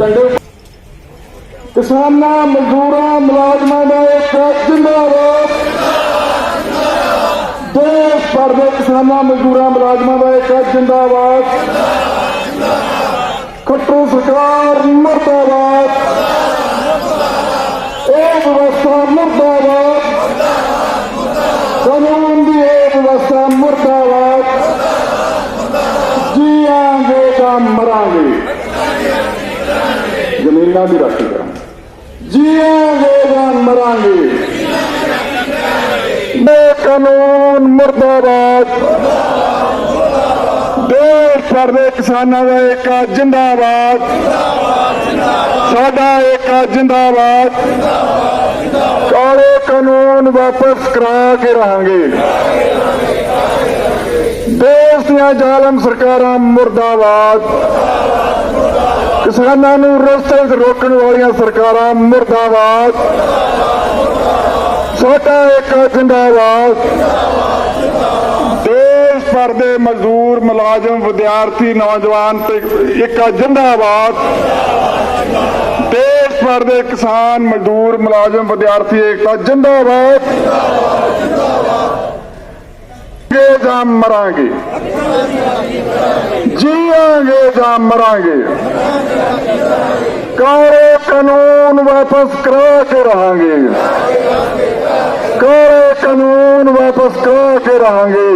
ਚੰਗੇ ਕਿਸਾਨਾਂ, ਮਜ਼ਦੂਰਾਂ, ਮੁਲਾਜ਼ਮਾਂ ਦਾ ਇੱਕ ਜਿੰਦਾਬਾਦ। ਦੇਸ਼ ਭਰ ਦੇ ਕਿਸਾਨਾਂ, ਮਜ਼ਦੂਰਾਂ, ਮੁਲਾਜ਼ਮਾਂ ਦਾ ਇੱਕ ਜਿੰਦਾਬਾਦ। ਖੱਟੂ ਸਰਕਾਰ ਮੁਰਦਾਬਾਦ। ਇਹ ਵਿਵਸਥਾ ਮੁਰਦਾਬਾਦ। ਕਾਨੂੰਨ ਦੀ ਇਹ ਵਿਵਸਥਾ ਮੁਰਦਾਬਾਦ। ਜੀਵਾਂਗੇ ਤਾਂ ਮਰਾਂਗੇ। ਜ਼ਮੀਨਾਂ ਦੀ ਰਾਖੀ ਕਰਾਂਗੇ ਜੀਵਾਂਗੇ ਜਾਂ ਮਰਾਂਗੇ ਬੇ ਕਾਨੂੰਨ ਮੁਰਦਾਬਾਦ ਦੇਸ਼ ਭਰ ਦੇ ਕਿਸਾਨਾਂ ਦਾ ਇੱਕ ਜਿੰਦਾਬਾਦ ਸਾਡਾ ਇੱਕ ਜਿੰਦਾਬਾਦ ਕਾਲੇ ਕਾਨੂੰਨ ਵਾਪਸ ਕਰਾ ਕੇ ਰਹਾਂਗੇ ਦੇਸ਼ ਦੀਆਂ ਜ਼ਾਲਮ ਸਰਕਾਰਾਂ ਮੁਰਦਾਬਾਦ ਕਿਸਾਨਾਂ ਨੂੰ ਰਸਤੇ 'ਚ ਰੋਕਣ ਵਾਲੀਆਂ ਸਰਕਾਰਾਂ ਮੁਰਦਾਬਾਦ। ਸਾਡਾ ਇੱਕ ਜਿੰਦਾਬਾਦ। ਦੇਸ਼ ਭਰ ਦੇ ਮਜ਼ਦੂਰ, ਮੁਲਾਜ਼ਮ, ਵਿਦਿਆਰਥੀ, ਨੌਜਵਾਨ ਤੇ ਇੱਕ ਜਿੰਦਾਬਾਦ। ਦੇਸ਼ ਭਰ ਦੇ ਕਿਸਾਨ, ਮਜ਼ਦੂਰ, ਮੁਲਾਜ਼ਮ, ਵਿਦਿਆਰਥੀ, ਏਕਤਾ, ਜਿੰਦਾਬਾਦ। ਗੇ ਜਾਂ ਮਰਾਂਗੇ ਜੀਵਾਂਗੇ ਜਾਂ ਮਰਾਂਗੇ ਕਾਲੇ ਕਾਨੂੰਨ ਵਾਪਸ ਕਰਾ ਕੇ ਰਹਾਂਗੇ ਕਾਲੇ ਕਾਨੂੰਨ ਵਾਪਸ ਕਰਾ ਕੇ ਰਹਾਂਗੇ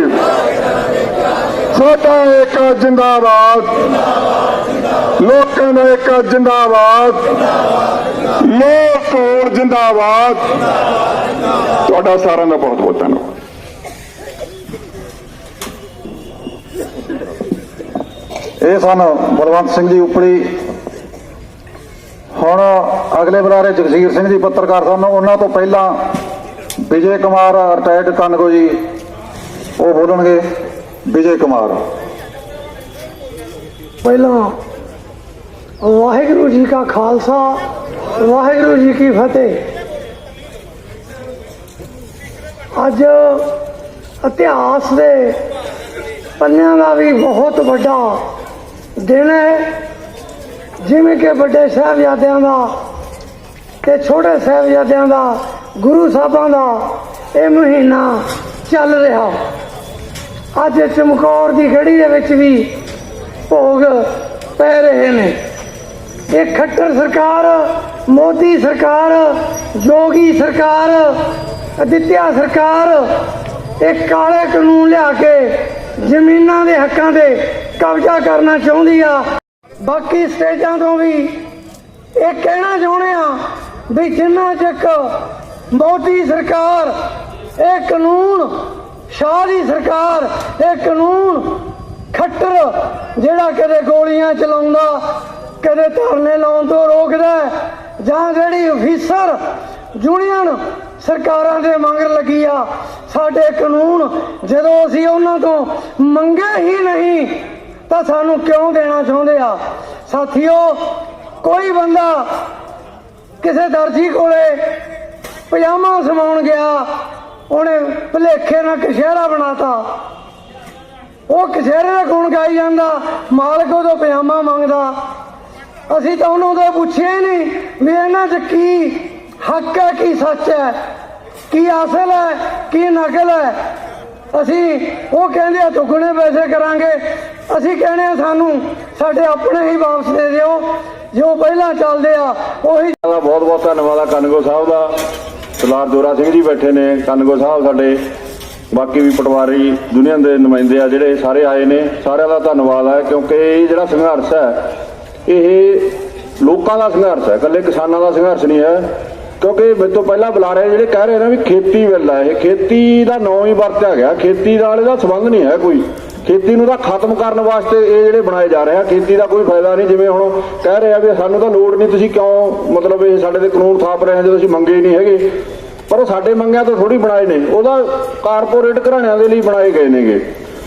ਸਾਡਾ ਇੱਕ ਜਿੰਦਾਬਾਦ ਲੋਕਾਂ ਦਾ ਇੱਕ ਜਿੰਦਾਬਾਦ ਲੋਕ ਕੋਲ ਜਿੰਦਾਬਾਦ ਤੁਹਾਡਾ ਸਾਰਿਆਂ ਦਾ ਬਹੁਤ ਬਹੁਤ ਧੰਨਵਾਦ ਇਹ ਸਨ ਬਲਵੰਤ ਸਿੰਘ ਜੀ ਉਪੜੀ। ਹੁਣ ਅਗਲੇ ਬੁਲਾਰੇ ਜਗਸੀਰ ਸਿੰਘ ਜੀ ਪੱਤਰਕਾਰ ਸਨ। ਉਹਨਾਂ ਤੋਂ ਪਹਿਲਾਂ ਵਿਜੇ ਕੁਮਾਰ ਰਿਟਾਇਰਡ ਕਨਗੋ ਜੀ, ਉਹ ਬੋਲਣਗੇ ਵਿਜੇ ਕੁਮਾਰ। ਪਹਿਲਾਂ ਵਾਹਿਗੁਰੂ ਜੀ ਕਾ ਖਾਲਸਾ, ਵਾਹਿਗੁਰੂ ਜੀ ਕੀ ਫਤਿਹ। ਅੱਜ ਇਤਿਹਾਸ ਦੇ ਪੰਨਿਆਂ ਦਾ ਵੀ ਬਹੁਤ ਵੱਡਾ ਦਿਨ ਹੈ। ਜਿਵੇਂ ਕਿ ਵੱਡੇ ਸਾਹਿਬਜ਼ਾਦਿਆਂ ਦਾ ਤੇ ਛੋਟੇ ਸਾਹਿਬਜ਼ਾਦਿਆਂ ਦਾ, ਗੁਰੂ ਸਾਹਿਬਾਂ ਦਾ ਇਹ ਮਹੀਨਾ ਚੱਲ ਰਿਹਾ। ਅੱਜ ਚਮਕੌਰ ਦੀ ਗੜੀ ਦੇ ਵਿੱਚ ਵੀ ਭੋਗ ਪੈ ਰਹੇ ਨੇ। ਇਹ ਖੱਟਰ ਸਰਕਾਰ, ਮੋਦੀ ਸਰਕਾਰ, ਜੋਗੀ ਸਰਕਾਰ, ਅਦਿੱਤਿਆ ਸਰਕਾਰ, ਇਹ ਕਾਲੇ ਕਾਨੂੰਨ ਲਿਆ ਕੇ ਜ਼ਮੀਨਾਂ ਦੇ ਹੱਕਾਂ ਦੇ ਕਬਜ਼ਾ ਕਰਨਾ ਚਾਹੁੰਦੀ ਆ। ਬਾਕੀ ਸਟੇਜਾਂ ਤੋਂ ਵੀ ਇਹ ਕਹਿਣਾ ਚਾਹੁੰਦੇ ਆ ਵੀ ਜਿੰਨਾ ਚੱਕ ਮੋਦੀ ਸਰਕਾਰ, ਇਹ ਕਾਨੂੰਨ, ਸ਼ਾਹ ਦੀ ਸਰਕਾਰ, ਇਹ ਕਾਨੂੰਨ ਖੱਟਰ ਜਿਹੜਾ ਕਦੇ ਗੋਲੀਆਂ ਚਲਾਉਂਦਾ, ਕਦੇ ਧਰਨੇ ਲਾਉਣ ਤੋਂ ਰੋਕਦਾ ਜਾਂ ਜਿਹੜੀ ਅਫੀਸਰ ਯੂਨੀਅਨ ਸਰਕਾਰਾਂ ਦੇ ਮੰਗਰ ਲੱਗੀ ਆ, ਸਾਡੇ ਕਾਨੂੰਨ ਜਦੋਂ ਅਸੀਂ ਉਹਨਾਂ ਤੋਂ ਮੰਗੇ ਹੀ ਨਹੀਂ ਤਾਂ ਸਾਨੂੰ ਕਿਉਂ ਦੇਣਾ ਚਾਹੁੰਦੇ ਆ? ਸਾਥੀਓ, ਕੋਈ ਬੰਦਾ ਕਿਸੇ ਦਰਜੀ ਕੋਲੇ ਪਜਾਮਾ ਸਮਾਉਣ ਗਿਆ, ਉਹਨੇ ਭਲੇਖੇ ਨਾਲ ਕਸ਼ਹਿਰਾ ਬਣਾਤਾ। ਉਹ ਕਸ਼ਹਿਰੇ ਦਾ ਗੁਣ ਗਾਈ ਜਾਂਦਾ, ਮਾਲਕ ਉਹਦਾ ਪਜਾਮਾ ਮੰਗਦਾ। ਅਸੀਂ ਤਾਂ ਉਹਨਾਂ ਤੋਂ ਪੁੱਛਿਆ ਹੀ ਨਹੀਂ ਵੀ ਇਹਨਾਂ 'ਚ ਕੀ ਹੱਕ ਹੈ, ਕੀ ਸੱਚ ਹੈ, ਕੀ ਅਸਲ ਹੈ, ਕੀ ਨਕਲ ਹੈ। ਅਸੀਂ ਉਹ ਕਹਿੰਦੇ ਆ, ਦੁੱਗਣੇ ਪੈਸੇ ਕਰਾਂਗੇ ਅਸੀਂ ਕਹਿੰਦੇ ਆ ਸਾਨੂੰ ਸਾਡੇ ਆਪਣੇ ਹੀ ਵਾਪਸ ਦੇ ਦਿਓ, ਜੋ ਪਹਿਲਾਂ ਚੱਲਦੇ ਆ, ਉਹੀ ਦਾ ਬਹੁਤ ਬਹੁਤ ਧੰਨਵਾਦ ਆ ਕਨਗੋ ਸਾਹਿਬ ਦਾ। ਸਰਦਾਰ ਜੋਰਾ ਸਿੰਘ ਜੀ ਬੈਠੇ ਨੇ, ਕਨਗੋ ਸਾਹਿਬ ਸਾਡੇ। ਬਾਕੀ ਵੀ ਪਟਵਾਰੀ ਦੁਨੀਆ ਦੇ ਨੁਮਾਇੰਦੇ ਆ ਜਿਹੜੇ, ਸਾਰੇ ਆਏ ਨੇ, ਸਾਰਿਆਂ ਦਾ ਧੰਨਵਾਦ ਹੈ ਕਿਉਂਕਿ ਇਹ ਜਿਹੜਾ ਸੰਘਰਸ਼ ਹੈ, ਇਹ ਲੋਕਾਂ ਦਾ ਸੰਘਰਸ਼ ਹੈ, ਇਕੱਲੇ ਕਿਸਾਨਾਂ ਦਾ ਸੰਘਰਸ਼ ਨਹੀਂ ਹੈ। ਕਿਉਂਕਿ ਮੇਰੇ ਤੋਂ ਪਹਿਲਾਂ ਬੁਲਾ ਰਹੇ ਜਿਹੜੇ ਕਹਿ ਰਹੇ ਨੇ ਵੀ ਖੇਤੀ ਬਿੱਲ ਹੈ ਇਹ ਖੇਤੀ ਦਾ ਨਾਂ ਹੀ ਵਰਤਿਆ ਗਿਆ, ਖੇਤੀ ਨਾਲ ਇਹਦਾ ਸੰਬੰਧ ਨਹੀਂ ਹੈ ਕੋਈ। ਖੇਤੀ ਨੂੰ ਤਾਂ ਖਤਮ ਕਰਨ ਵਾਸਤੇ ਇਹ ਜਿਹੜੇ ਬਣਾਏ ਜਾ ਰਹੇ ਆ ਖੇਤੀ ਦਾ ਕੋਈ ਫਾਇਦਾ ਨਹੀਂ ਜਿਵੇਂ ਹੁਣ ਕਹਿ ਰਹੇ ਆ ਵੀ ਸਾਨੂੰ ਤਾਂ ਲੋੜ ਨਹੀਂ ਤੁਸੀਂ ਕਿਉਂ ਮਤਲਬ ਇਹ ਸਾਡੇ ਤੇ ਕਾਨੂੰਨ ਥਾਪ ਰਹੇ ਆ ਜਦੋਂ ਅਸੀਂ ਮੰਗੇ ਨਹੀਂ ਹੈਗੇ। ਪਰ ਉਹ ਸਾਡੇ ਮੰਗਿਆ ਤਾਂ ਥੋੜੀ ਬਣਾਏ ਨੇ ਉਹਦਾ ਕਾਰਪੋਰੇਟ ਘਰਾਣਿਆਂ ਦੇ ਲਈ ਬਣਾਏ ਗਏ ਨੇਗੇ।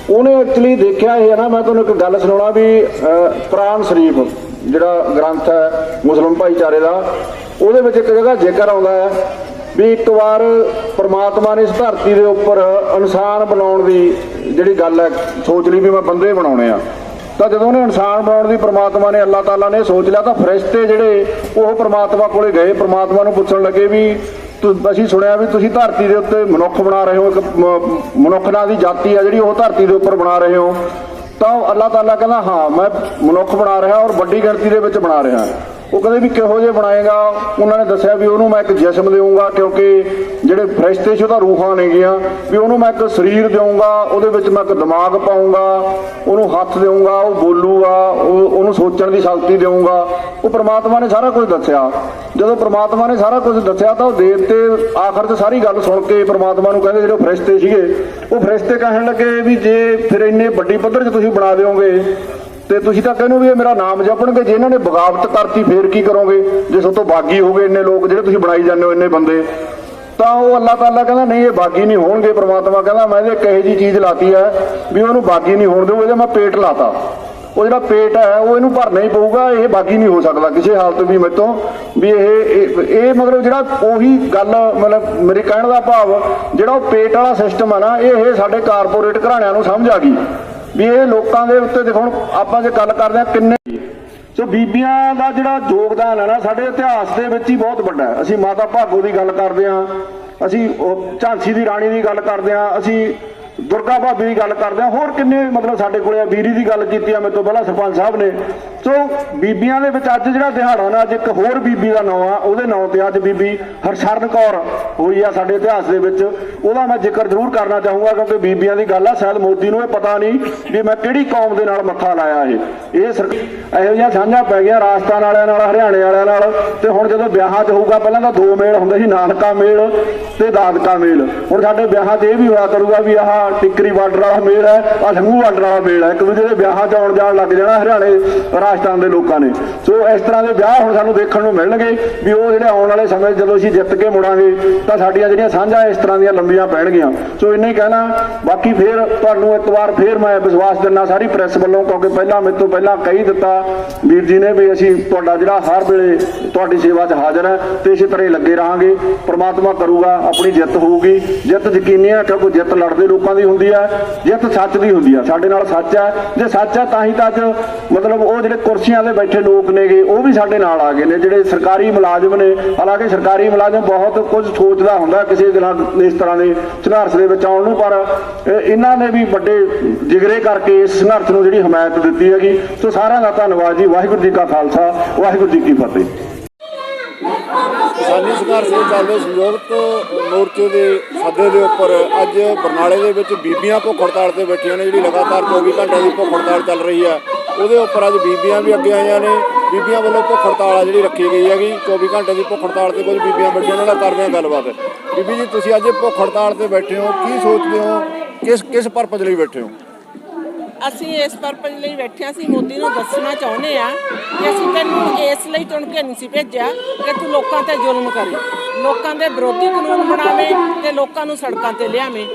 ਉਹਨੇ ਐਕਚੁਅਲੀ ਦੇਖਿਆ ਇਹ ਹੈ ਨਾ ਮੈਂ ਤੁਹਾਨੂੰ ਇੱਕ ਗੱਲ ਸੁਣਾਉਣਾ ਵੀ ਅਹ, ਸ਼ਰੀਫ ਜਿਹੜਾ ਗ੍ਰੰਥ ਹੈ ਮੁਸਲਮ ਭਾਈਚਾਰੇ ਦਾ ਉਹਦੇ ਵਿੱਚ ਇੱਕ ਜਗ੍ਹਾ ਜ਼ਿਕਰ ਆਉਂਦਾ ਹੈ ਵੀ ਇੱਕ ਵਾਰ ਪ੍ਰਮਾਤਮਾ ਨੇ ਇਸ ਧਰਤੀ ਦੇ ਉੱਪਰ ਇਨਸਾਨ ਬਣਾਉਣ ਦੀ ਜਿਹੜੀ ਗੱਲ ਹੈ, ਸੋਚ ਲਈ ਵੀ ਮੈਂ ਬੰਦੇ ਬਣਾਉਣੇ ਆ। ਤਾਂ ਜਦੋਂ ਉਹਨੇ ਇਨਸਾਨ ਬਣਾਉਣ ਦੀ ਪ੍ਰਮਾਤਮਾ ਨੇ, ਅੱਲਾਹ ਤਾਲਾ ਨੇ ਸੋਚ ਲਿਆ, ਤਾਂ ਫਰਿਸ਼ਤੇ ਜਿਹੜੇ ਉਹ ਪ੍ਰਮਾਤਮਾ ਕੋਲੇ ਗਏ, ਪ੍ਰਮਾਤਮਾ ਨੂੰ ਪੁੱਛਣ ਲੱਗੇ ਵੀ ਤੁ- ਅਸੀਂ ਸੁਣਿਆ ਵੀ ਤੁਸੀਂ ਧਰਤੀ ਦੇ ਉੱਤੇ ਮਨੁੱਖ ਬਣਾ ਰਹੇ ਹੋ, ਇੱਕ ਮਨੁੱਖ ਨਾਂ ਦੀ ਜਾਤੀ ਆ ਜਿਹੜੀ ਉਹ ਧਰਤੀ ਦੇ ਉੱਪਰ ਬਣਾ ਰਹੇ ਹੋ। ਤਾਂ ਉਹ ਅੱਲਾਹ ਤਾਲਾ ਕਹਿੰਦਾ, ਹਾਂ, ਮੈਂ ਮਨੁੱਖ ਬਣਾ ਰਿਹਾ ਔਰ ਵੱਡੀ ਗਿਣਤੀ ਦੇ ਵਿੱਚ ਬਣਾ ਰਿਹਾ। ਉਹ ਕਹਿੰਦੇ ਵੀ ਕਿਹੋ ਜਿਹੇ ਬਣਾਏਗਾ? ਉਹਨਾਂ ਨੇ ਦੱਸਿਆ ਵੀ ਉਹਨੂੰ ਮੈਂ ਇੱਕ ਜਿਸਮ ਦੇਵਾਂਗਾ ਕਿਉਂਕਿ ਜਿਹੜੇ ਫਰਿਸ਼ਤੇ ਸੀ ਉਹਦਾ ਰੂਹਾਂ ਨੇਗੀਆਂ, ਵੀ ਉਹਨੂੰ ਮੈਂ ਇੱਕ ਸਰੀਰ ਦੇਵਾਂਗਾ ਉਹਦੇ ਵਿੱਚ ਮੈਂ ਇੱਕ ਦਿਮਾਗ ਪਾਉਂਗਾ ਉਹਨੂੰ ਹੱਥ ਦੇਵਾਂਗਾ ਉਹ ਬੋਲੂਗਾ ਉਹਨੂੰ ਸੋਚਣ ਦੀ ਸ਼ਕਤੀ ਦੇਵਾਂਗਾ ਉਹ ਪ੍ਰਮਾਤਮਾ ਨੇ ਸਾਰਾ ਕੁਝ ਦੱਸਿਆ। ਜਦੋਂ ਪ੍ਰਮਾਤਮਾ ਨੇ ਸਾਰਾ ਕੁਝ ਦੱਸਿਆ ਤਾਂ ਉਹ ਦੇਵਤੇ ਆਖਰ 'ਚ ਸਾਰੀ ਗੱਲ ਸੁਣ ਕੇ ਪ੍ਰਮਾਤਮਾ ਨੂੰ ਕਹਿੰਦੇ ਜਿਹੜੇ ਫਰਿਸ਼ਤੇ ਸੀਗੇ, ਉਹ ਫਰਿਸ਼ਤੇ ਕਹਿਣ ਲੱਗੇ ਵੀ ਜੇ ਫਿਰ ਇੰਨੇ ਵੱਡੀ ਪੱਧਰ 'ਚ ਤੁਸੀਂ ਬਣਾ ਦਿਓਗੇ ਤੇ ਤੁਸੀਂ ਤਾਂ ਕਹਿੰਦੇ ਹੋ ਵੀ ਇਹ ਮੇਰਾ ਨਾਮ ਜਪਣਗੇ। ਜੇ ਇਹਨਾਂ ਨੇ ਬਗਾਵਤ ਕਰਤੀ, ਫੇਰ ਕੀ ਕਰੋਗੇ? ਜੇ ਸੋ ਤੋਂ ਬਾਗੀ ਹੋ ਗਏ ਇੰਨੇ ਲੋਕ, ਜਿਹੜੇ ਤੁਸੀਂ ਬਣਾਈ ਜਾਂਦੇ ਹੋ ਇੰਨੇ ਬੰਦੇ, ਤਾਂ ਉਹ ਅੱਲਾਹ ਤਾਲਾ ਕਹਿੰਦਾ, ਨਹੀਂ, ਇਹ ਬਾਗੀ ਨਹੀਂ ਹੋਣਗੇ, ਪ੍ਰਮਾਤਮਾ ਕਹਿੰਦਾ, ਮੈਂ ਇਹਦੇ ਕਹੇ ਜੀ ਚੀਜ਼ ਲਾਤੀ ਹੈ ਵੀ ਉਹਨੂੰ ਬਾਗੀ ਨਹੀਂ ਹੋਣ ਦਿਓ ਇਹਦਾ ਮੈਂ ਪੇਟ ਲਾਤਾ। ਉਹ ਜਿਹੜਾ ਪੇਟ ਹੈ, ਉਹ ਇਹਨੂੰ ਭਰਨਾ ਹੀ ਪਊਗਾ, ਇਹ ਬਾਗੀ ਨਹੀਂ ਹੋ ਸਕਦਾ ਕਿਸੇ ਹਾਲਤ ਵੀ ਮੇਤੋਂ ਵੀ ਇਹ, ਇਹ- ਮਤਲਬ ਜਿਹੜਾ ਉਹੀ ਗੱਲ, ਮਤਲਬ ਮੇਰੇ ਕਹਿਣ ਦਾ ਭਾਵ, ਜਿਹੜਾ ਉਹ ਪੇਟ ਵਾਲਾ ਸਿਸਟਮ ਆ ਨਾ ਇਹ ਸਾਡੇ ਕਾਰਪੋਰੇਟ ਘਰਾਣਿਆਂ ਨੂੰ ਸਮਝ ਆ ਗਈ। ਵੀ ਇਹ ਲੋਕਾਂ ਦੇ ਉੱਤੇ ਦੇਖੋ ਹੁਣ ਆਪਾਂ ਜੇ ਗੱਲ ਕਰਦੇ ਆ ਕਿੰਨੇ ਸੋ ਬੀਬੀਆਂ ਦਾ ਜਿਹੜਾ ਯੋਗਦਾਨ ਹੈ ਨਾ, ਸਾਡੇ ਇਤਿਹਾਸ ਦੇ ਵਿੱਚ ਹੀ ਬਹੁਤ ਵੱਡਾ ਹੈ। ਅਸੀਂ ਮਾਤਾ ਭਾਗੋ ਦੀ ਗੱਲ ਕਰਦੇ ਹਾਂ, ਅਸੀਂ ਝਾਂਸੀ ਦੀ ਰਾਣੀ ਦੀ ਗੱਲ ਕਰਦੇ ਹਾਂ, ਅਸੀਂ ਦੁਰਗਾ ਭਾਬੀ ਦੀ ਗੱਲ ਕਰਦੇ ਹਾਂ। ਹੋਰ ਕਿੰਨੇ ਮਤਲਬ ਸਾਡੇ ਕੋਲੇ ਆ, ਵੀਰੀ ਦੀ ਗੱਲ ਕੀਤੀ ਆ ਮੇਰੇ ਤੋਂ ਪਹਿਲਾਂ ਸਰਪੰਚ ਸਾਹਿਬ ਨੇ। ਸੋ ਬੀਬੀਆਂ ਦੇ ਵਿੱਚ ਅੱਜ ਜਿਹੜਾ ਦਿਹਾੜਾ ਨਾ ਅੱਜ ਇੱਕ ਹੋਰ ਬੀਬੀ ਦਾ ਨਾਮ ਆ ਉਹਦੇ ਨਾਮ ਤੇ ਅੱਜ ਬੀਬੀ ਹਰਸ਼ਰਨ ਕੌਰ ਹੋਈ ਆ ਸਾਡੇ ਇਤਿਹਾਸ ਦੇ ਵਿੱਚ। ਉਹਦਾ ਮੈਂ ਜ਼ਿਕਰ ਜ਼ਰੂਰ ਕਰਨਾ ਚਾਹੂੰਗਾ ਕਿਉਂਕਿ ਬੀਬੀਆਂ ਦੀ ਗੱਲ ਆ ਸ਼ਾਇਦ ਮੋਦੀ ਨੂੰ ਇਹ ਪਤਾ ਨਹੀਂ ਵੀ ਮੈਂ ਕਿਹੜੀ ਕੌਮ ਦੇ ਨਾਲ ਮੱਥਾ ਲਾਇਆ ਇਹ। ਇਹ ਸਰ ਇਹੋ ਜਿਹੀਆਂ ਸਾਂਝਾਂ ਪੈ ਗਈਆਂ ਰਾਜਸਥਾਨ ਵਾਲਿਆਂ ਨਾਲ ਹਰਿਆਣੇ ਵਾਲਿਆਂ ਨਾਲ। ਤੇ ਹੁਣ ਜਦੋਂ ਵਿਆਹਾਂ 'ਚ ਹੋਊਗਾ ਪਹਿਲਾਂ ਤਾਂ ਦੋ ਮੇਲ ਹੁੰਦੇ ਸੀ ਨਾਨਕਾ ਮੇਲ ਤੇ ਦਾਦਕਾ ਮੇਲ। ਹੁਣ ਸਾਡੇ ਵਿਆਹਾਂ 'ਚ ਇਹ ਵੀ ਹੋਇਆ ਕਰੂਗਾ ਵੀ ਆਹ ਟਿੱਕਰੀ ਬਾਰਡਰ ਵਾਲਾ ਮੇਲ ਹੈ ਆ ਸੰਘੂ ਬਾਰਡਰ ਵਾਲਾ ਮੇਲ ਹੈ। ਇੱਕ ਦੂਜੇ ਦੇ ਵਿਆਹਾਂ 'ਚ ਆਉਣ ਜਾਣ ਲੱਗ ਜਾਣਾ ਹਰਿਆਣੇ, ਰਾਜਸਥਾਨ ਦੇ ਲੋਕਾਂ ਨੇ। ਸੋ ਇਸ ਤਰ੍ਹਾਂ ਦੇ ਵਿਆਹ ਹੁਣ ਸਾਨੂੰ ਦੇਖਣ ਨੂੰ ਮਿਲਣਗੇ ਵੀ ਉਹ ਜਿਹੜੇ ਆਉਣ ਵਾਲੇ ਸਮੇਂ ਜਦੋਂ ਅਸੀਂ ਜਿੱਤ ਕੇ ਮੁੜਾਂਗੇ, ਤਾਂ ਸਾਡੀਆਂ ਜਿਹੜੀਆਂ ਸਾਂਝਾਂ ਇਸ ਤਰ੍ਹਾਂ ਦੀਆਂ ਲੰਬੀਆਂ ਪੈਣਗੀਆਂ। ਸੋ ਇੰਨਾ ਕਹਿਣਾ, ਬਾਕੀ ਫੇਰ ਤੁਹਾਨੂੰ ਇੱਕ ਵਾਰ ਫੇਰ ਮੈਂ ਵਿਸ਼ਵਾਸ ਦਿੰਦਾ, ਸਾਰੀ ਪ੍ਰੈਸ ਵੱਲੋਂ, ਕਿਉਂਕਿ ਪਹਿਲਾਂ ਮੇਰੇ ਤੋਂ ਪਹਿਲਾਂ ਕਹੀ ਦਿੱਤਾ ਵੀਰ ਜੀ ਨੇ ਵੀ ਅਸੀਂ ਤੁਹਾਡਾ ਜਿਹੜਾ ਹਰ ਵੇਲੇ ਤੁਹਾਡੀ ਸੇਵਾ 'ਚ ਹਾਜ਼ਰ ਹੈ, ਤੇ ਇਸੇ ਤਰ੍ਹਾਂ ਹੀ ਲੱਗੇ ਰਹਾਂਗੇ। ਪ੍ਰਮਾਤਮਾ ਕਰੂਗਾ, ਆਪਣੀ ਜਿੱਤ ਹੋਊਗੀ। ਜਿੱਤ ਯਕੀਨੀ ਹੈ ਕਿਉਂਕਿ ਜਿੱਤ ਲੜਦੇ ਲੋਕਾਂ ਦੀ ਹੁੰਦੀ ਹੈ ਜਿੱਤ ਸੱਚ ਦੀ ਹੁੰਦੀ ਹੈ ਸਾਡੇ ਨਾਲ ਸੱਚ ਹੈ ਜੇ ਸੱਚ ਹੈ ਤਾਂ ਹੀ ਤਾਂ ਅੱਜ ਮਤਲਬ ਉਹ ਜਿਹੜੇ ਕੁਰਸੀਆਂ ਤੇ ਬੈਠੇ ਲੋਕ ਨੇਗੇ, ਉਹ ਵੀ ਸਾਡੇ ਨਾਲ ਆ ਗਏ ਨੇ, ਜਿਹੜੇ ਸਰਕਾਰੀ ਮੁਲਾਜ਼ਮ ਨੇ, ਹਾਲਾਂਕਿ ਸਰਕਾਰੀ ਮੁਲਾਜ਼ਮ ਬਹੁਤ ਕੁਝ ਸੋਚਦਾ ਹੁੰਦਾ ਕਿਸੇ ਦੇ ਨਾਲ ਇਸ ਤਰ੍ਹਾਂ ਦੇ ਸੰਘਰਸ਼ ਦੇ ਵਿੱਚ ਆਉਣ ਨੂੰ, ਪਰ ਇਹਨਾਂ ਨੇ ਵੀ ਵੱਡੇ ਜਿਗਰੇ ਕਰਕੇ ਇਸ ਸੰਘਰਸ਼ ਨੂੰ ਜਿਹੜੀ ਹਮਾਇਤ ਦਿੱਤੀ ਹੈਗੀ। ਸੋ ਸਾਰਿਆਂ ਦਾ ਧੰਨਵਾਦ ਜੀ, ਵਾਹਿਗੁਰੂ ਜੀ ਕਾ ਖਾਲਸਾ, ਵਾਹਿਗੁਰੂ ਜੀ ਕੀ ਫਤਿਹ। ਕਿਸਾਨੀ ਸੰਘਰਸ਼ ਦੇ ਚੱਲਦੇ ਸੰਯੁਕਤ ਮੋਰਚੇ ਦੇ ਸੱਦੇ ਦੇ ਉੱਪਰ ਅੱਜ ਬਰਨਾਲੇ ਦੇ ਵਿੱਚ ਬੀਬੀਆਂ ਭੁੱਖ ਹੜਤਾਲ ਤੇ ਬੈਠੀਆਂ ਨੇ, ਜਿਹੜੀ ਲਗਾਤਾਰ 24 ਘੰਟੇ ਦੀ ਭੁੱਖ ਹੜਤਾਲ ਚੱਲ ਰਹੀ ਹੈ। ਉਹਦੇ ਉੱਪਰ ਅੱਜ ਬੀਬੀਆਂ ਵੀ ਅੱਗੇ ਆਈਆਂ ਨੇ। ਬੀਬੀਆਂ ਵੱਲੋਂ ਭੁੱਖ ਹੜਤਾਲ ਆ ਜਿਹੜੀ ਰੱਖੀ ਗਈ ਹੈਗੀ। 24 ਘੰਟੇ ਦੀ ਭੁੱਖ ਹੜਤਾਲ ਤੇ ਕੁਝ ਬੀਬੀਆਂ ਬੈਠੀਆਂ ਉਹਨਾਂ ਨਾਲ ਕਰਦੇ ਹਾਂ ਗੱਲਬਾਤ। ਬੀਬੀ ਜੀ, ਤੁਸੀਂ ਅੱਜ ਭੁੱਖ ਹੜਤਾਲ ਤੇ ਬੈਠੇ ਹੋ। ਕੀ ਸੋਚਦੇ ਹੋ? ਕਿਸ ਕਿਸ ਪਰਪਸ ਲਈ ਬੈਠੇ ਹੋ? ਅਸੀਂ ਇਸ ਪਰਪਸ ਲਈ ਬੈਠਿਆ ਸੀ, ਮੋਦੀ ਨੂੰ ਦੱਸਣਾ ਚਾਹੁੰਦੇ ਆ ਕਿ ਅਸੀਂ ਤੈਨੂੰ ਇਸ ਲਈ ਚੁਣ ਕੇ ਨਹੀਂ ਸੀ ਭੇਜਿਆ ਕਿ ਤੂੰ ਲੋਕਾਂ ਤੇ ਜ਼ੁਲਮ ਕਰੇ, ਲੋਕਾਂ ਦੇ ਵਿਰੋਧੀ ਕਾਨੂੰਨ ਬਣਾਵੇਂ ਤੇ ਲੋਕਾਂ ਨੂੰ ਸੜਕਾਂ ਤੇ ਲਿਆਵੇਂ।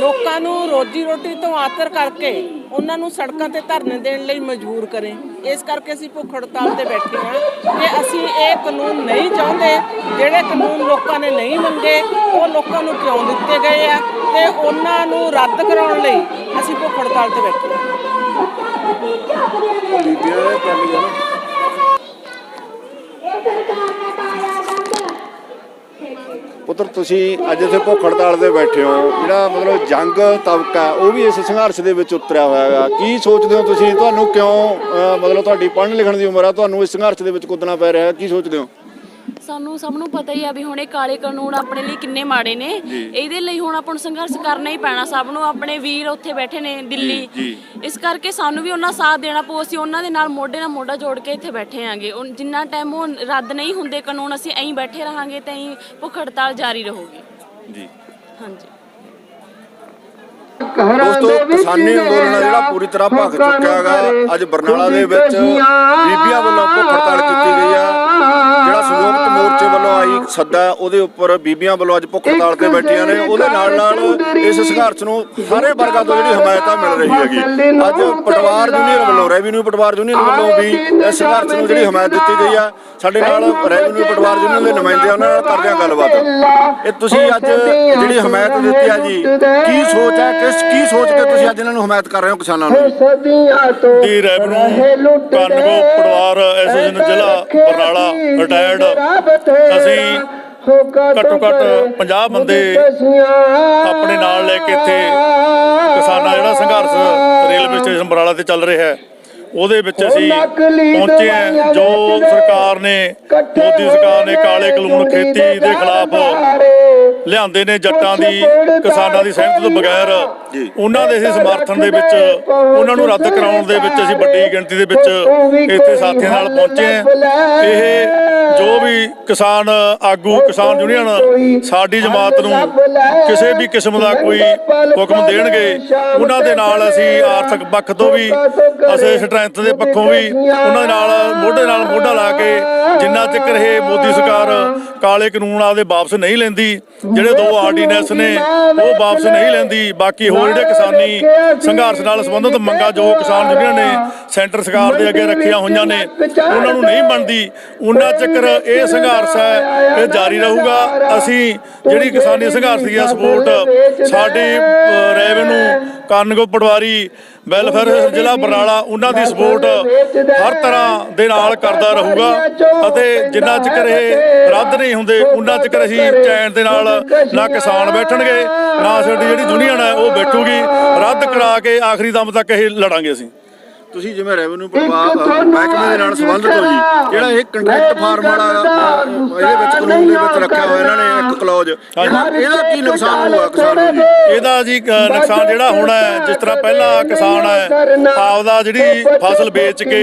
ਲੋਕਾਂ ਨੂੰ ਰੋਜੀ ਰੋਟੀ ਤੋਂ ਆਤਰ ਕਰਕੇ ਉਹਨਾਂ ਨੂੰ ਸੜਕਾਂ ਤੇ ਧਰਨੇ ਦੇਣ ਲਈ ਮਜਬੂਰ ਕਰੇ। ਇਸ ਕਰਕੇ ਅਸੀਂ ਭੁੱਖ ਹੜਤਾਲ ਤੇ ਬੈਠੇ ਹਾਂ ਕਿ ਅਸੀਂ ਇਹ ਕਾਨੂੰਨ ਨਹੀਂ ਚਾਹੁੰਦੇ ਜਿਹੜੇ ਕਾਨੂੰਨ ਲੋਕਾਂ ਨੇ ਨਹੀਂ ਮੰਗੇ ਉਹ ਲੋਕਾਂ ਨੂੰ ਕਿਉਂ ਦਿੱਤੇ ਗਏ ਆ ਤੇ ਉਹਨਾਂ ਨੂੰ ਰੱਦ ਕਰਾਉਣ ਲਈ ਅਸੀਂ ਭੁੱਖ ਹੜਤਾਲ ਤੇ ਬੈਠੇ ਹਾਂ। ਇਹ ਸਰਕਾਰ ਪੁੱਤਰ ਤੁਸੀਂ ਅੱਜ ਇੱਥੇ ਭੁੱਖ ਹੜਤਾਲ ਤੇ ਬੈਠੇ ਹੋ। ਜਿਹੜਾ ਮਤਲਬ ਜੰਗ ਤਬਕਾ ਉਹ ਵੀ ਇਸ ਸੰਘਰਸ਼ ਦੇ ਵਿੱਚ ਉਤਰਿਆ ਹੋਇਆ ਹੈਗਾ ਕੀ ਸੋਚਦੇ ਹੋ ਤੁਸੀਂ? ਤੁਹਾਨੂੰ ਕਿਉਂ ਅਹ, ਮਤਲਬ ਤੁਹਾਡੀ ਪੜ੍ਹਨ ਲਿਖਣ ਦੀ ਉਮਰ ਆ? ਤੁਹਾਨੂੰ ਇਸ ਸੰਘਰਸ਼ ਦੇ ਵਿੱਚ ਕੁੱਦਣਾ ਪੈ ਰਿਹਾ ਕੀ ਸੋਚਦੇ ਹੋ? ਸਾਨੂੰ ਸਭ ਨੂੰ ਪਤਾ ਹੀ ਆ ਵੀ ਹੁਣ ਇਹ ਕਾਲੇ ਕਾਨੂੰਨ ਆਪਣੇ ਲਈ ਕਿੰਨੇ ਮਾੜੇ ਨੇ। ਇਹਦੇ ਲਈ ਹੁਣ ਆਪਾਂ ਨੂੰ ਸੰਘਰਸ਼ ਕਰਨਾ ਹੀ ਪੈਣਾ ਸਭ ਨੂੰ ਆਪਣੇ ਵੀਰ ਉੱਥੇ ਬੈਠੇ ਨੇ ਦਿੱਲੀ। ਇਸ ਕਰਕੇ ਸਾਨੂੰ ਵੀ ਉਹਨਾਂ ਸਾਥ ਦੇਣਾ ਪਊ ਅਸੀਂ ਉਹਨਾਂ ਦੇ ਨਾਲ ਮੋਢੇ ਨਾਲ ਮੋਢਾ ਜੋੜ ਕੇ ਇੱਥੇ ਬੈਠੇ ਆਂਗੇ। ਜਿੰਨਾ ਟਾਈਮ ਉਹ ਰੱਦ ਨਹੀਂ ਹੁੰਦੇ ਕਾਨੂੰਨ ਅਸੀਂ ਐਂ ਬੈਠੇ ਰਹਾਂਗੇ ਤੇ ਐਂ ਭੁੱਖ ਹੜਤਾਲ ਜਾਰੀ ਰਹੂਗੀ। ਜੀ। ਹਾਂਜੀ। ਦੋਸਤੋ ਕਿਸਾਨੀ ਅੰਦੋਲਨ ਆ ਜਿਹੜਾ ਪੂਰੀ ਤਰ੍ਹਾਂ ਭਖ ਚੁੱਕਿਆ ਹੈਗਾ ਅੱਜ ਬਰਨਾਲਾ ਦੇ ਵਿੱਚ ਬੀਬੀਆਂ ਵੱਲੋਂ ਭੁੱਖ ਹੜਤਾਲ ਕੀਤੀ ਗਈ ਆ। ਜਿਹੜਾ ਸੰਯੁਕਤ ਮੋਰਚੇ ਵੱਲੋਂ ਆਈ ਸੱਦਾ ਉਹਦੇ ਉੱਪਰ ਬੀਬੀਆਂ ਵੱਲੋਂ ਅੱਜ ਭੁੱਖ ਹੜਤਾਲ ਤੇ ਬੈਠੀਆਂ ਨੇ ਉਹਦੇ ਨਾਲ ਨਾਲ ਇਸ ਸੰਘਰਸ਼ ਨੂੰ ਸਾਰੇ ਵਰਗਾਂ ਤੋਂ ਜਿਹੜੀ ਹਮਾਇਤ ਆ ਮਿਲ ਰਹੀ ਹੈਗੀ। ਅੱਜ ਪਟਵਾਰ ਯੂਨੀਅਨ ਵੱਲੋਂ ਰੈਵਨਿਊ ਪਟਵਾਰ ਯੂਨੀਅਨ ਵੱਲੋਂ ਵੀ ਇਸ ਸੰਘਰਸ਼ ਨੂੰ ਜਿਹੜੀ ਹਮਾਇਤ ਦਿੱਤੀ ਗਈ ਆ। ਸਾਡੇ ਨਾਲ ਰੈਵਨਿਊ ਪਟਵਾਰ ਯੂਨੀਅਨ ਦੇ ਨੁਮਾਇੰਦੇ ਉਹਨਾਂ ਨਾਲ ਕਰਦੇ ਆ ਗੱਲਬਾਤ। ਇਹ ਤੁਸੀਂ ਅੱਜ ਜਿਹੜੀ ਹਮਾਇਤ ਦਿੱਤੀ ਆ ਜੀ ਕੀ ਸੋਚ ਹੈ ਕਿਸ ਕੀ ਸੋਚ ਕੇ ਤੁਸੀਂ ਅੱਜ ਇਹਨਾਂ ਨੂੰ ਹਮਾਇਤ ਕਰ ਰਹੇ ਹੋ ਕਿਸਾਨਾਂ ਨੂੰ? ਦੀ ਰੈਵਨਿਊ ਕਾਨਗੋ ਪਟਵਾਰ ਐਸੋਸੀਏਸ਼ਨ ਜ਼ਿਲ੍ਹਾ ਬਰਨਾਲਾ ਰਿਟਾਇਰਡ ਅਸੀਂ ਘੱਟੋ ਘੱਟ 50 ਬੰਦੇ ਆਪਣੇ ਨਾਲ ਲੈ ਕੇ ਇੱਥੇ ਕਿਸਾਨਾਂ ਜਿਹੜਾ ਸੰਘਰਸ਼ ਰੇਲਵੇ ਸਟੇਸ਼ਨ ਬਰਾਲਾ ਤੇ ਚੱਲ ਰਿਹਾ ਹੈ। ਉਹਦੇ ਵਿੱਚ ਅਸੀਂ ਪਹੁੰਚੇ ਹਾਂ। ਜੋ ਸਰਕਾਰ ਨੇ ਮੋਦੀ ਸਰਕਾਰ ਨੇ ਕਾਲੇ ਕਾਨੂੰਨ ਖੇਤੀ ਦੇ ਖਿਲਾਫ ਲਿਆਂਦੇ ਨੇ ਜੱਟਾਂ ਦੀ ਕਿਸਾਨਾਂ ਦੀ ਸਹਿਮਤੀ ਤੋਂ ਬਗੈਰ ਉਹਨਾਂ ਦੇ ਅਸੀਂ ਸਮਰਥਨ ਦੇ ਵਿੱਚ ਉਹਨਾਂ ਨੂੰ ਰੱਦ ਕਰਾਉਣ ਦੇ ਵਿੱਚ ਅਸੀਂ ਵੱਡੀ ਗਿਣਤੀ ਦੇ ਵਿੱਚ ਇੱਥੇ ਸਾਥੀਆਂ ਨਾਲ ਪਹੁੰਚੇ ਹਾਂ। ਇਹ ਜੋ ਵੀ ਕਿਸਾਨ ਆਗੂ ਕਿਸਾਨ ਯੂਨੀਅਨ ਸਾਡੀ ਜਮਾਤ ਨੂੰ ਕਿਸੇ ਵੀ ਕਿਸਮ ਦਾ ਕੋਈ ਹੁਕਮ ਦੇਣਗੇ ਉਹਨਾਂ ਦੇ ਨਾਲ ਅਸੀਂ ਆਰਥਿਕ ਪੱਖ ਤੋਂ ਵੀ ਅਸੀਂ ਸਟਰੈਂਥ ਦੇ ਪੱਖੋਂ ਵੀ ਉਹਨਾਂ ਦੇ ਨਾਲ, ਮੋਢੇ ਨਾਲ ਮੋਢਾ ਲਾ ਕੇ ਜਿੰਨਾ ਚਿਰ ਇਹ ਮੋਦੀ ਸਰਕਾਰ ਕਾਲੇ ਕਾਨੂੰਨ ਆਦੇ ਵਾਪਸ ਨਹੀਂ ਲੈਂਦੀ, ਜਿਹੜੇ ਦੋ ਆਰਡੀਨੈਂਸ ਨੇ, ਉਹ ਵਾਪਸ ਨਹੀਂ ਲੈਂਦੀ। ਬਾਕੀ ਹੋਰ ਜਿਹੜੇ ਕਿਸਾਨੀ ਸੰਘਰਸ਼ ਨਾਲ ਸੰਬੰਧਿਤ ਮੰਗਾਂ ਜੋ ਕਿਸਾਨ ਯੂਨੀਅਨ ਨੇ, ਸੈਂਟਰ ਸਰਕਾਰ ਦੇ ਅੱਗੇ ਰੱਖੀਆਂ ਹੋਈਆਂ ਨੇ, ਉਹਨਾਂ ਨੂੰ ਨਹੀਂ ਬਣਦੀ। ਉਹਨਾਂ ਚੱਕਰ ਇਹ ਸੰਘਰਸ਼ ਹੈ, ਇਹ ਜਾਰੀ ਰਹੂਗਾ। ਅਸੀਂ ਜਿਹੜੀ ਕਿਸਾਨੀ ਸੰਘਰਸ਼ ਦੀ ਸਪੋਰਟ ਸਾਡੇ ਰੈਵਨਿਊ ਕਾਨਗੋ ਪਟਵਾਰੀ ਵੈਲਫੇਅਰ ਜ਼ਿਲ੍ਹਾ ਬਰਨਾਲਾ ਉਹਨਾਂ ਦੀ ਸਪੋਰਟ ਹਰ ਤਰ੍ਹਾਂ ਦੇ ਨਾਲ ਕਰਦਾ ਰਹੂਗਾ ਅਤੇ ਜਿੰਨਾ ਚਿਰ ਇਹ ਰੱਦ ਨਹੀਂ ਹੁੰਦੇ ਉਹਨਾਂ ਚਿਰ ਅਸੀਂ ਚੈਨ ਦੇ ਨਾਲ ਨਾ ਕਿਸਾਨ ਬੈਠਣਗੇ ਨਾ ਸਾਡੀ ਜਿਹੜੀ ਯੂਨੀਅਨ ਹੈ ਉਹ ਬੈਠੂਗੀ। ਰੱਦ ਕਰਾ ਕੇ ਆਖਰੀ ਦਮ ਤੱਕ ਇਹ ਲੜਾਂਗੇ ਅਸੀਂ। ਤੁਸੀਂ ਜਿਵੇਂ ਰੈਵਨਿਊ ਪਟਵਾਰ ਮਹਿਕਮੇ ਦੇ ਨਾਲ ਸੰਬੰਧਿਤ ਹੋ ਜੀ ਜਿਹੜਾ ਇਹ ਕੰਟਰੈਕਟ ਫਾਰਮ ਵਾਲਾ ਇਹਦੇ ਵਿੱਚ ਕਾਨੂੰਨ ਦੇ ਵਿੱਚ ਰੱਖਿਆ ਹੋਇਆ ਇਹਨਾਂ ਨੇ ਇੱਕ ਕਲੌਜ ਇਹਦਾ ਕੀ ਨੁਕਸਾਨ ਹੋਊਗਾ ਕਿਸਾਨ ਨੂੰ? ਇਹਦਾ ਜੀ ਨੁਕਸਾਨ ਜਿਹੜਾ ਹੋਣਾ ਹੈ ਜਿਸ ਤਰ੍ਹਾਂ ਪਹਿਲਾਂ ਕਿਸਾਨ ਹੈ ਆਪਦਾ ਜਿਹੜੀ ਫਸਲ ਵੇਚ ਕੇ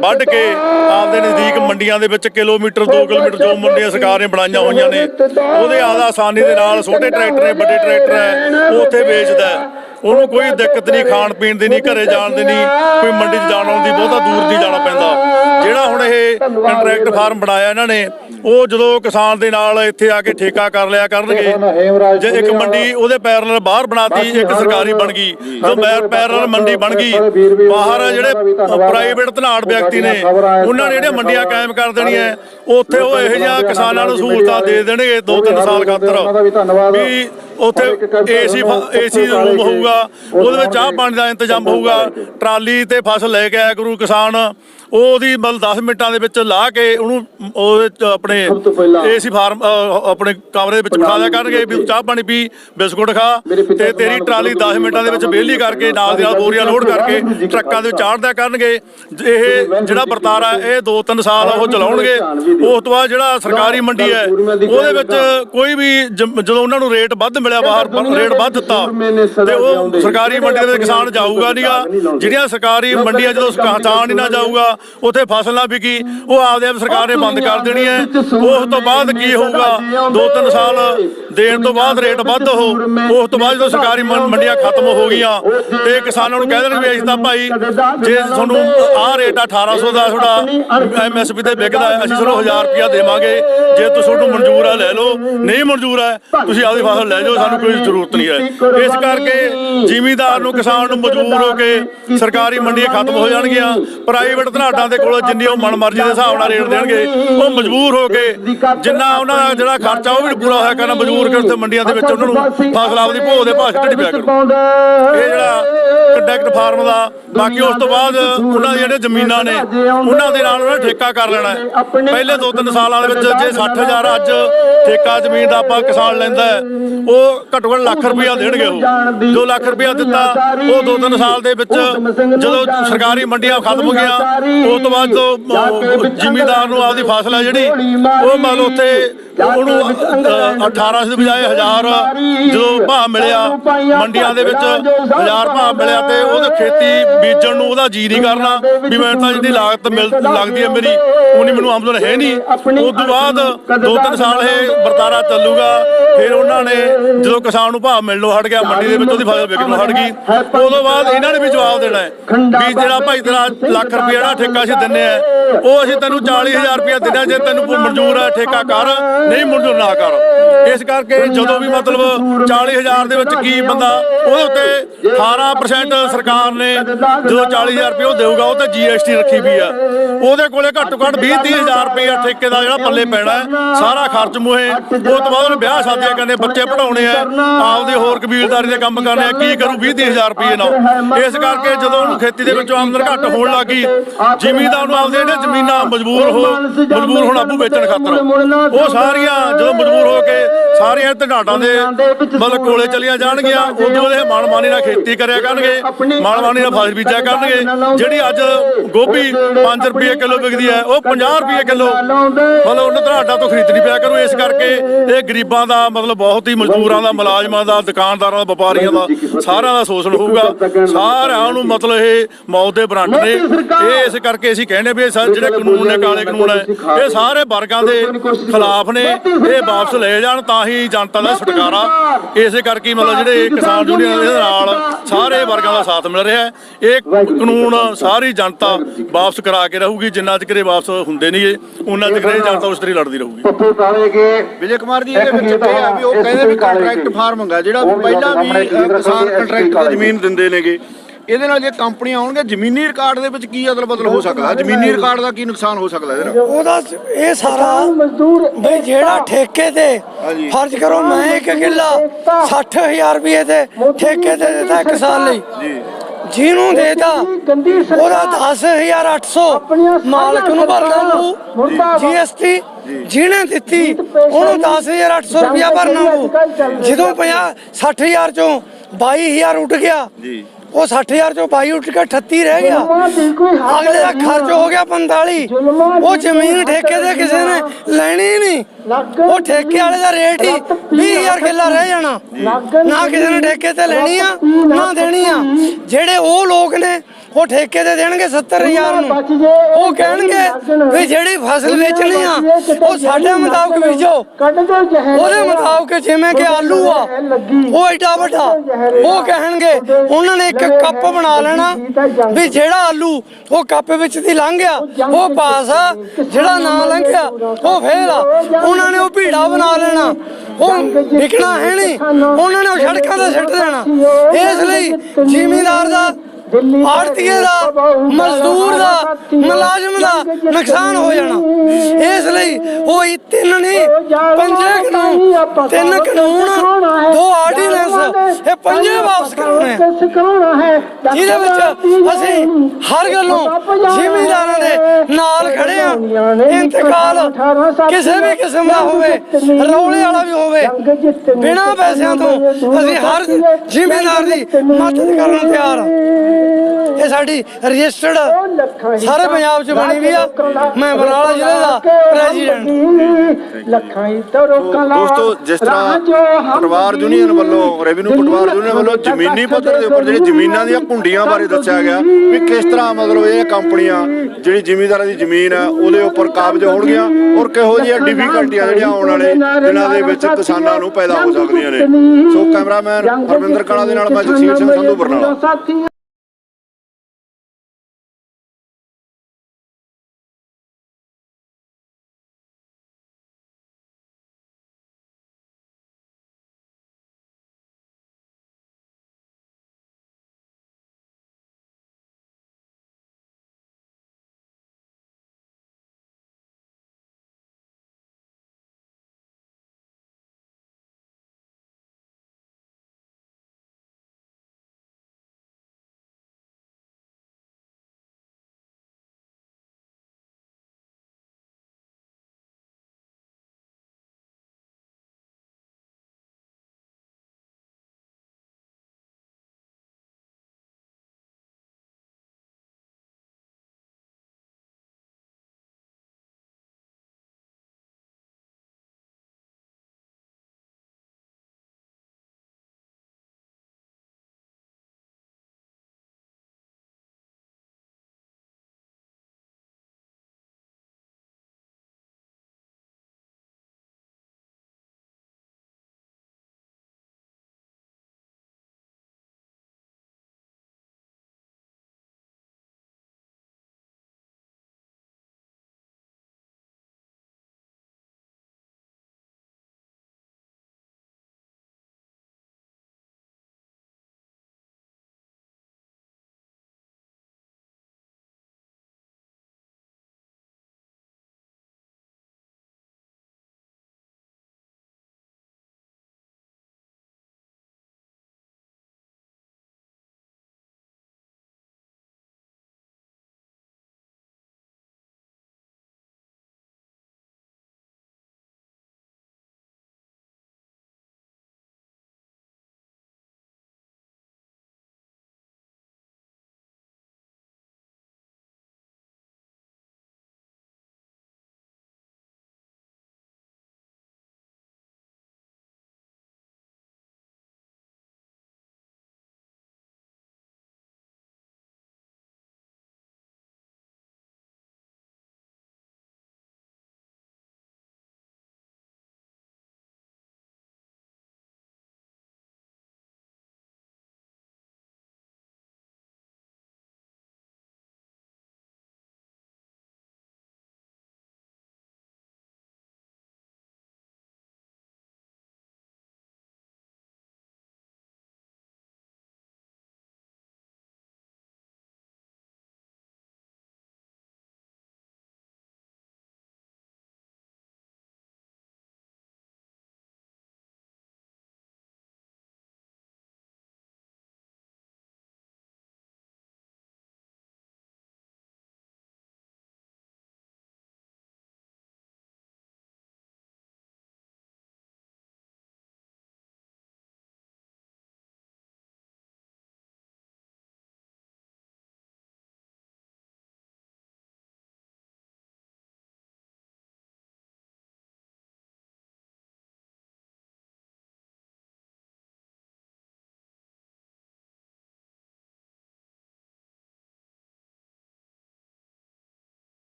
ਵੱਢ ਕੇ ਆਪਦੇ ਨਜ਼ਦੀਕ ਮੰਡੀਆਂ ਦੇ ਵਿੱਚ ਕਿਲੋਮੀਟਰ 2 ਕਿਲੋਮੀਟਰ ਜੋ ਮੰਡੀਆਂ ਸਰਕਾਰ ਨੇ ਬਣਾਈਆਂ ਹੋਈਆਂ ਨੇ ਉਹਦੇ ਆਦਾ ਆਸਾਨੀ ਦੇ ਨਾਲ ਛੋਟੇ ਟਰੈਕਟਰ ਨੇ ਵੱਡੇ ਟਰੈਕਟਰ ਹੈ ਉਹ ਉੱਥੇ ਵੇਚਦਾ ਹੈ। ਉਹਨੂੰ ਕੋਈ ਦਿੱਕਤ ਨਹੀਂ ਖਾਣ ਪੀਣ ਦੀ ਨਹੀਂ ਘਰੇ ਜਾਣ ਦੀ ਨਹੀਂ ਕੋਈ ਮੰਡੀ 'ਚ ਜਾਣ ਆਉਣ ਦੀ ਬਹੁਤਾ ਦੂਰ ਨਹੀਂ ਜਾਣਾ ਪੈਂਦਾ। ਜਿਹੜਾ ਹੁਣ ਇਹ ਕੰਟਰੈਕਟ ਫਾਰਮ ਬਣਾਇਆ ਇਹਨਾਂ ਨੇ ਉਹ ਜਦੋਂ ਕਿਸਾਨ ਦੇ ਨਾਲ ਇੱਥੇ ਆ ਕੇ ਠੇਕਾ ਕਰ ਲਿਆ ਕਰਨਗੇ ਜੇ ਇੱਕ ਮੰਡੀ ਉਹਦੇ ਪੈਰਲ ਬਾਹਰ ਬਣਾਤੀ ਇੱਕ ਸਰਕਾਰੀ ਬਣ ਗਈ ਜੋ ਪੈਰਲ ਮੰਡੀ ਬਣ ਗਈ ਬਾਹਰ ਜਿਹੜੇ ਪ੍ਰਾਈਵੇਟ ਧਨਾੜ ਵਿਅਕਤੀ ਨੇ ਉਹਨਾਂ ਨੇ ਜਿਹੜੀਆਂ ਮੰਡੀਆਂ ਕਾਇਮ ਕਰ ਦੇਣੀਆਂ ਉੱਥੇ ਉਹ ਇਹੋ ਜਿਹਾ ਕਿਸਾਨਾਂ ਨੂੰ ਸਹੂਲਤਾਂ ਦੇ ਦੇਣਗੇ 2-3 ਸਾਲ ਖਾਤਰ। ਵੀ ਉੱਥੇ ਏਸੀ ਏਸੀ ਰੂਮ ਹੋਊਗਾ ਉਹਦੇ ਵਿੱਚ ਚਾਹ ਪਾਣੀ ਦਾ ਇੰਤਜ਼ਾਮ ਹੋਊਗਾ। ਟਰਾਲੀ ਤੇ ਫਸਲ ਲੈ ਕੇ ਆਇਆ ਕਰੂ ਕਿਸਾਨ। ਉਹਦੀ ਮਤਲਬ 10 ਮਿੰਟਾਂ ਦੇ ਵਿੱਚ ਲਾ ਕੇ ਉਹਨੂੰ ਉਹਦੇ ਚ ਆਪਣੇ ਏਸੀ ਫਾਰਮ ਆਪਣੇ ਕਮਰੇ ਦੇ ਵਿੱਚ ਬਿਠਾ ਦਿਆ ਕਰਨਗੇ ਵੀ ਚਾਹ ਪਾਣੀ ਪੀ ਬਿਸਕੁਟ ਖਾ ਤੇ ਤੇਰੀ ਟਰਾਲੀ 10 ਮਿੰਟਾਂ ਦੇ ਵਿੱਚ ਵਿਹਲੀ ਕਰਕੇ ਨਾਲ ਦੀ ਨਾਲ ਬੋਰੀਆਂ ਲੋਡ ਕਰਕੇ ਟਰੱਕਾਂ ਦੇ ਵਿੱਚ ਚਾੜ ਦਿਆ ਕਰਨਗੇ। ਇਹ ਜਿਹੜਾ ਵਰਤਾਰਾ ਇਹ 2-3 ਸਾਲ ਉਹ ਚਲਾਉਣਗੇ। ਉਸ ਤੋਂ ਬਾਅਦ ਜਿਹੜਾ ਸਰਕਾਰੀ ਮੰਡੀ ਹੈ ਉਹਦੇ ਵਿੱਚ ਕੋਈ ਵੀ ਜਦੋਂ ਉਹਨਾਂ ਨੂੰ ਰੇਟ ਵੱਧ ਮਿਲਿਆ ਬਾਹਰ ਰੇਟ ਵੱਧ ਦਿੱਤਾ ਤੇ ਉਹ ਸਰਕਾਰੀ ਮੰਡੀ ਦੇ ਵਿੱਚ ਕਿਸਾਨ ਜਾਊਗਾ ਨਹੀਂਗਾ ਜਿਹੜੀਆਂ ਸਰਕਾਰੀ ਮੰਡੀਆਂ ਜਦੋਂ ਕਿਸਾਨ ਹੀ ਨਾ ਜਾਊਗਾ ਉੱਥੇ ਫਸਲ ਨਾ ਵਿਕੀ ਉਹ ਆਪਦੇ ਆਪ ਸਰਕਾਰ ਨੇ ਬੰਦ ਕਰ ਦੇਣੀ ਹੈ ਉਸ ਤੋਂ ਬਾਅਦ ਕੀ ਹੋਊਗਾ? 2-3 ਸਾਲ ਦੇਣ ਤੋਂ ਬਾਅਦ ਰੇਟ ਵੱਧ ਹੋ ਉਸ ਤੋਂ ਬਾਅਦ ਜਦੋਂ ਸਰਕਾਰੀ ਮੰਡੀਆਂ ਖਤਮ ਹੋ ਗਈਆਂ, ਤੇ ਕਿਸਾਨਾਂ ਨੂੰ ਕਹਿ ਦੇਣਗੇ ਵੀ ਅਸੀਂ ਤਾਂ ਭਾਈ ਜੇ ਤੁਹਾਨੂੰ ਆਹ ਰੇਟ ਆ 1800 ਦਾ ਤੁਹਾਡਾ ਐਮਐਸਪੀ ਤੇ ਵਿਕਦਾ ਅਸੀਂ ਤੁਹਾਨੂੰ 1000 ਰੁਪਿਆ ਦੇਵਾਂਗੇ। ਜੇ ਤੁਸੀਂ ਤੁਹਾਨੂੰ ਮਨਜ਼ੂਰ ਹੈ ਲੈ ਲਓ। ਨਹੀਂ ਮਨਜ਼ੂਰ ਹੈ, ਤੁਸੀਂ ਆਪਦੀ ਫਸਲ ਲੈ ਜਾਓ, ਸਾਨੂੰ ਕੋਈ ਜ਼ਰੂਰਤ ਨਹੀਂ ਹੈ। ਇਸ ਕਰਕੇ ਜ਼ਿਮੀਦਾਰ ਨੂੰ, ਕਿਸਾਨ ਨੂੰ ਮਜਬੂਰ ਹੋ ਕੇ ਸਰਕਾਰੀ ਮੰਡੀਆਂ ਖਤਮ ਹੋ ਜਾਣਗੀਆਂ। ਪ੍ਰਾਈਵੇਟ ਧਨਾਟਾਂ ਦੇ ਕੋਲ ਜਿੰਨੀ ਉਹ ਮਨਮਰਜ਼ੀ ਦੇ ਹਿਸਾਬ ਨਾਲ ਰੇਟ ਦੇਣਗੇ, ਉਹ ਮਜਬੂਰ ਹੋ ਕੇ ਜਿੰਨਾ ਉਹਨਾਂ ਦਾ ਜਿਹੜਾ ਖਰਚਾ ਉਹ ਵੀ ਪੂਰਾ ਹੋਇਆ ਕਰਨਾ, ਮਜਬੂਰ ਕੇ ਉੱਥੇ ਮੰਡੀਆਂ ਦੇ ਵਿੱਚ ਉਹਨਾਂ ਨੂੰ ਫਸਲ ਆਪਦੀ ਭੋਗ ਦੇ ਭਾਅ ਛੱਡਣੀ ਪਿਆ ਕਰੂ। ਇਹ ਜਿਹੜਾ ਕੰਡਕਟ ਫਾਰਮ ਦਾ ਬਾਕੀ ਉਸ ਤੋਂ ਬਾਅਦ ਉਹਨਾਂ ਦੀਆਂ ਜਿਹੜੀਆਂ ਜ਼ਮੀਨਾਂ ਨੇ ਉਹਨਾਂ ਦੇ ਨਾਲ ਉਹਨਾਂ ਠੇਕਾ ਕਰ ਲੈਣਾ ਹੈ। ਪਹਿਲੇ 2-3 ਸਾਲਾਂ ਦੇ ਵਿੱਚ ਜੇ 60000 ਅੱਜ ਠੇਕਾ ਜ਼ਮੀਨ ਦਾ ਆਪਾਂ ਕਿਸਾਨ ਲੈਂਦਾ ਉਹ ਘੱਟੋ ਘੱਟ ਲੱਖ ਰੁਪਇਆ ਦੇਣਗੇ ਉਹ। 2 ਲੱਖ ਰੁਪਇਆ ਦਿੱਤਾ ਉਹ 2-3 ਸਾਲ ਦੇ ਵਿੱਚ ਜਦੋਂ ਸਰਕਾਰੀ ਮੰਡੀਆਂ ਖਤਮ ਹੋ ਗਈਆਂ ਉਸ ਤੋਂ ਬਾਅਦ ਤੋਂ ਜ਼ਿਮੀਂਦਾਰ ਨੂੰ ਆਪਦੀ ਫਸਲ ਹੈ ਜਿਹੜੀ ਉਹ ਮੰਨ ਲਓ ਉੱਥੇ ਉਹਨੂੰ ਅ, 1800 ਦੀ ਬਜਾਏ 1000 ਜਦੋਂ ਭਾਅ ਮਿਲਿਆ, ਮੰਡੀਆਂ ਦੇ ਵਿੱਚ 1000 ਭਾਅ ਮਿਲਿਆ ਤੇ ਉਹਦੇ ਖੇਤੀ ਬੀਜਣ ਨੂੰ ਉਹਦਾ ਜੀ ਨਹੀਂ ਕਰਨਾ, ਵੀ ਮੈਂ ਤਾਂ ਜਿਹਦੀ ਲਾਗਤ ਮਿਲ ਲੱਗਦੀ ਹੈ ਮੇਰੀ ਉਨੀ ਮੈਨੂੰ ਆਮਦਨ ਹੈ ਨਹੀਂ। ਉਸ ਤੋਂ ਬਾਅਦ 2-3 ਸਾਲ ਇਹ ਵਰਤਾਰਾ ਚੱਲੂਗਾ, ਫਿਰ ਉਹਨਾਂ ਨੇ ਜਦੋਂ ਕਿਸਾਨ ਨੂੰ ਭਾਅ ਮਿਲਣੋਂ ਹਟ ਗਿਆ, ਮੰਡੀ ਦੇ ਵਿੱਚ ਉਹਦੀ ਫਸਲ ਵਿਕਣੋਂ ਹਟ ਗਈ, ਉਦੋਂ ਬਾਅਦ ਇਹਨਾਂ ਨੇ ਵੀ ਜਵਾਬ ਦੇਣਾ ਹੈ ਵੀ ਜਿਹੜਾ ਭਾਈ ਤੇਰਾ ਲੱਖ ਰੁਪਏ ਜਿਹੜਾ ਠੇਕਾ ਅਸੀਂ ਦਿੰਨੇ ਆ, ਉਹ ਅਸੀਂ ਤੈਨੂੰ 40000 ਰੁਪਏ ਦਿੰਦੇ ਹਾਂ, ਜੇ ਤੈਨੂੰ ਮਨਜ਼ੂਰ ਹੈ, ਠੇਕਾ ਕਰ, ਨਹੀਂ ਮਨਜ਼ੂਰ ਨਾ ਕਰ। ਇਸ ਕਰ ਕਰਕੇ ਜਦੋਂ ਵੀ ਮਤਲਬ 40000 ਦੇ ਵਿੱਚ ਕੀ ਬੰਦਾ ਉਹਦੇ ਉੱਤੇ 18% ਸਰਕਾਰ ਨੇ ਜਦੋਂ 40000 ਰੁਪਏ ਉਹ ਦੇਊਗਾ, ਉਹ ਤੇ ਜੀਐਸਟੀ ਰੱਖੀ ਵੀ ਆ। ਉਹਦੇ ਕੋਲੇ ਘੱਟੋ ਘੱਟ 20 30000 ਰੁਪਏ ਠੇਕੇ ਦਾ ਜਿਹੜਾ ਪੱਲੇ ਪੈਣਾ ਸਾਰਾ ਖਰਚ ਮੁਹੇ। ਉਸ ਤੋਂ ਬਾਅਦ ਵਿਆਹ ਸ਼ਾਦੀਆਂ ਕਰਨੇ ਬੱਚੇ ਪੜਾਉਣੇ ਆ, ਆਪਦੇ ਹੋਰ ਕਬੀਲਦਾਰੀ ਦੇ ਕੰਮ ਕਰਨੇ ਆ, ਕੀ ਕਰੂ 20 30000 ਰੁਪਏ ਨਾਲ। ਇਸ ਕਰਕੇ ਜਦੋਂ ਉਹਨੂੰ ਖੇਤੀ ਦੇ ਵਿੱਚੋਂ ਆਮਦਨ ਘੱਟ ਹੋਣ ਲੱਗੀ ਜ਼ਿਮੀਂਦਾਰ ਨੂੰ ਆਪਦੇ ਜਿਹੜੇ ਜ਼ਮੀਨਾਂ ਮਜਬੂਰ ਹੋ, ਮਜਬੂਰ ਹੋਣਾ, ਆਪੂ ਵੇਚਣ ਖਾਤਰ। ਉਹ ਸਾਰੀਆਂ ਜਦੋਂ ਮਜਬੂਰ ਹੋ ਕੇ ਸਾਰੀਆਂ ਧਨਾਟਾਂ ਦੇ ਮਤਲਬ ਕੋਲੇ ਚਲੀਆਂ ਜਾਣਗੀਆਂ ਉਦੋਂ ਉਹਦੇ ਮਨਮਾਨੀ ਨਾਲ ਖੇਤੀ ਕਰਿਆ ਕਰਨਗੇ ਮਨਮਾਨੀ ਨਾਲ ਫਸਲ ਬੀਜਿਆ ਕਰਨਗੇ ਜਿਹੜੀ ਅੱਜ ਗੋਭੀ 5 ਰੁਪਏ ਕਿਲੋ ਵਿਕਦੀ ਹੈ ਉਹ 50 ਰੁਪਏ ਕਿਲੋ। ਮਤਲਬ ਉਹਨਾਂ ਧਨਾਟਾਂ ਤੋਂ ਖਰੀਦਣੀ ਪਿਆ ਕਰੂ ਇਸ ਕਰਕੇ ਇਹ ਗਰੀਬਾਂ ਦਾ ਮਤਲਬ ਬਹੁਤ ਹੀ ਮਜ਼ਦੂਰਾਂ ਦਾ ਮੁਲਾਜ਼ਮਾਂ ਦਾ ਦੁਕਾਨਦਾਰਾਂ ਦਾ ਵਪਾਰੀਆਂ ਦਾ ਸਾਰਿਆਂ ਦਾ ਸ਼ੋਸ਼ਣ ਹੋਊਗਾ। ਸਾਰਿਆਂ ਨੂੰ ਮਤਲਬ ਇਹ ਮੌਤ ਦੇ ਬਰੰਟ ਨੇ। ਇਹ ਇਸ ਕਰਕੇ ਅਸੀਂ ਕਹਿੰਦੇ ਵੀ ਇਹ ਜਿਹੜੇ ਕਾਨੂੰਨ ਨੇ ਕਾਲੇ ਕਾਨੂੰਨ ਹੈ ਇਹ ਸਾਰੇ ਵਰਗਾਂ ਦੇ ਖਿਲਾਫ ਨੇ ਇਹ ਵਾਪਸ ਲਏ ਜਾਣ ਤਾਂ ਹੀ ਜਨਤਾ ਦਾ ਛੁਟਕਾਰਾ ਇਸੇ ਕਰਕੇ ਮਤਲਬ ਜਿਹੜੇ ਕਿਸਾਨ ਯੂਨੀਅਨ ਦੇ ਨਾਲ ਸਾਰੇ ਵਰਗਾਂ ਦਾ ਸਾਥ ਮਿਲ ਰਿਹਾ ਹੈ। ਇਹ ਕਾਨੂੰਨ ਸਾਰੀ ਜਨਤਾ ਵਾਪਸ ਕਰਾ ਕੇ ਰਹੂਗੀ। ਜਿੰਨਾ ਚਿਰ ਇਹ ਵਾਪਸ ਹੁੰਦੇ ਨਹੀਂ ਇਹ ਉਹਨਾਂ ਚਿਰ ਇਹ ਜਨਤਾ ਉਸ ਤਰੀ ਲੜਦੀ ਰਹੂਗੀ। ਪੱਪੂ ਕਾਲੇ ਕੇ ਵਿਜੇ ਕੁਮਾਰ ਜੀ ਇਹਦੇ ਵਿੱਚ ਇਹ ਆ ਵੀ ਉਹ ਕਹਿੰਦੇ ਵੀ ਕੰਟਰੈਕਟ ਫਾਰਮਿੰਗ ਆ ਜਿਹੜਾ ਪਹਿਲਾਂ ਵੀ ਕਿਸਾਨ ਕੰਟਰੈਕਟ ਤੇ ਜ਼ਮੀਨ ਦਿੰਦੇ ਨੇਗੇ। ਇਹਦੇ ਨਾਲ ਜੇ ਕੰਪਨੀਆਂ ਆਉਣਗੇ ਜ਼ਮੀਨੀ ਰਿਕਾਰਡ ਦੇ ਵਿੱਚ ਕੀ ਅਦਲ ਬਦਲ ਹੋ ਸਕਦਾ? ਜ਼ਮੀਨੀ ਰਿਕਾਰਡ ਦਾ ਕੀ ਨੁਕਸਾਨ ਹੋ ਸਕਦਾ ਇਹਦੇ ਨਾਲ? ਉਹਦਾ ਇਹ ਸਾਰਾ ਬਈ ਜਿਹੜਾ ਠੇਕੇ ਤੇ ਫਰਜ਼ ਕਰੋ ਮੈਂ ਇੱਕ ਕਿੱਲਾ 60000 ਰੁਪਏ ਤੇ ਠੇਕੇ ਤੇ ਦਿੱਤਾ ਇੱਕ ਸਾਲ ਲਈ। ਜੀ। ਜਿਹਨੂੰ ਦੇਤਾ ਉਹਦਾ 10800 ਮਾਲਕ ਨੂੰ ਭਰਨਾ ਪਊ। ਜੀਐਸਟੀ ਜਿਹਨੇ ਦਿੱਤੀ ਉਹਨੂੰ 10800 ਰੁਪਇਆ ਭਰਨਾ ਪਊ। ਜਦੋਂ 50 60000 ਚੋਂ 22000 ਉੱਠ ਗਿਆ ਜੀ। ਉਹ 60000 ਚੋਂ 22 ਉੱਠ ਕੇ 38 ਰਹਿ ਗਿਆ। ਅਗਲੇ ਦਾ ਖਰਚ ਹੋ ਗਿਆ 45 ਉਹ ਜ਼ਮੀਨ ਠੇਕੇ ਤੇ ਕਿਸੇ ਨੇ ਲੈਣੀ ਨਹੀਂ। ਉਹ ਠੇਕੇ ਵਾਲੇ ਦਾ ਰੇਟ ਹੀ 20000 ਕਿੱਲਾ ਰਹਿ ਜਾਣਾ। ਨਾ ਕਿਸੇ ਨੇ ਠੇਕੇ ਤੇ ਲੈਣੀ ਆ ਨਾ ਦੇਣੀ ਆ। ਜਿਹੜੇ ਉਹ ਲੋਕ ਨੇ ਉਹ ਠੇਕੇ ਤੇ ਦੇਣਗੇ 70000 ਨੂੰ ਉਹ ਕਹਿਣਗੇ ਵੀ ਜਿਹੜੀ ਫਸਲ ਵੇਚਣੀ ਆ ਉਹ ਸਾਡੇ ਮੁਤਾਬਕ ਬੀਜੋ ਉਹਦੇ ਮੁਤਾਬਕ ਜਿਵੇਂ ਕਿ ਆਲੂ ਆ ਉਹ ਐਡਾ ਵੱਡਾ। ਉਹ ਕਹਿਣਗੇ ਉਹਨਾਂ ਨੇ ਇੱਕ ਕੱਪ ਬਣਾ ਲੈਣਾ ਵੀ ਜਿਹੜਾ ਆਲੂ ਉਹ ਕੱਪ ਵਿੱਚ ਦੀ ਲੰਘ ਗਿਆ ਉਹ ਪਾਸ ਆ ਜਿਹੜਾ ਨਾ ਲੰਘਿਆ ਉਹ ਫੇਲ ਆ। ਉਹਨਾਂ ਨੇ ਉਹ ਭੀੜਾ ਬਣਾ ਲੈਣਾ। ਉਹ ਵਿਕਣਾ ਹੈ ਨਹੀਂ। ਉਹਨਾਂ ਨੇ ਉਹ ਸੜਕਾਂ ਤੇ ਸਿੱਟ ਦੇਣਾ। ਇਸ ਲਈ ਜ਼ਿਮੀਂਦਾਰ ਦਾ ਆੜਤੀਏ ਦਾ ਮਜ਼ਦੂਰ ਦਾ ਮੁਲਾਜ਼ਮ ਦਾ ਨੁਕਸਾਨ ਹੋ ਜਾਣਾ। ਇਸ ਲਈ ਉਹ ਇਹ ਤਿੰਨ ਨਹੀਂ ਪੰਜੇ ਕਾਨੂੰਨ ਤਿੰਨ ਕਾਨੂੰਨ ਦੋ ਆਰਡੀਨੈਂਸ ਇਹ ਪੰਜੇ ਵਾਪਸ ਕਰਾਉਣੇ। ਜਿਹਦੇ ਵਿੱਚ ਅਸੀਂ ਹਰ ਗੱਲੋਂ ਜ਼ਿਮੀਂਦਾਰਾਂ ਦੇ ਨਾਲ ਖੜੇ ਆ ਇੰਤਕਾਲ ਕਿਸੇ ਵੀ ਕਿਸਮ ਦਾ ਹੋਵੇ ਰੌਲੇ ਵਾਲਾ ਵੀ ਹੋਵੇ ਬਿਨਾਂ ਪੈਸਿਆਂ ਤੋਂ ਅਸੀਂ ਹਰ ਜ਼ਿਮੀਂਦਾਰ ਦੀ ਮਦਦ ਕਰਨ ਨੂੰ ਤਿਆਰ ਆ ਇਹ ਸਾਡੀ ਰਜਿਸਟਰਡ ਸਾਰੇ ਪੰਜਾਬ 'ਚ ਬਣੀ ਵੀ ਆ। ਮੈਂ ਬਰਨਾਲਾ ਜ਼ਿਲ੍ਹੇ ਦਾ ਪ੍ਰੈਜ਼ੀਡੈਂਟ ਦੋਸਤੋ ਜਿਸ ਤਰ੍ਹਾਂ ਪਟਵਾਰ ਯੂਨੀਅਨ ਵੱਲੋਂ ਰੈਵਨਿਊ ਪਟਵਾਰ ਯੂਨੀਅਨ ਵੱਲੋਂ ਜ਼ਮੀਨੀ ਪੱਧਰ ਦੇ ਉੱਪਰ ਜਿਹੜੀ ਜ਼ਮੀਨਾਂ ਦੀਆਂ ਕੁੰਡੀਆਂ ਬਾਰੇ ਦੱਸਿਆ ਗਿਆ ਵੀ ਕਿਸ ਤਰ੍ਹਾਂ ਮਤਲਬ ਇਹ ਕੰਪਨੀਆਂ ਜਿਹੜੀ ਜ਼ਿਮੀਂਦਾਰਾਂ ਦੀ ਜ਼ਮੀਨ ਆ ਉਹਦੇ ਉੱਪਰ ਕਾਬਜ ਹੋਣਗੀਆਂ ਔਰ ਕਿਹੋ ਜਿਹੀਆਂ ਡਿਫਿਕਲਟੀਆਂ ਜਿਹੜੀਆਂ ਆਉਣ ਵਾਲੇ ਦਿਨਾਂ ਦੇ ਵਿੱਚ ਕਿਸਾਨਾਂ ਨੂੰ ਪੈਦਾ ਹੋ ਸਕਦੀਆਂ ਨੇ। ਸੋ ਕੈਮਰਾਮੈਨ ਹਰਵਿੰਦਰ ਕਾਲਾ ਦੇ ਨਾਲ ਮੈਂ ਜਗਸੀਰ ਸਿੰਘ ਸੰਧੂ ਬਰਨਾਲਾ।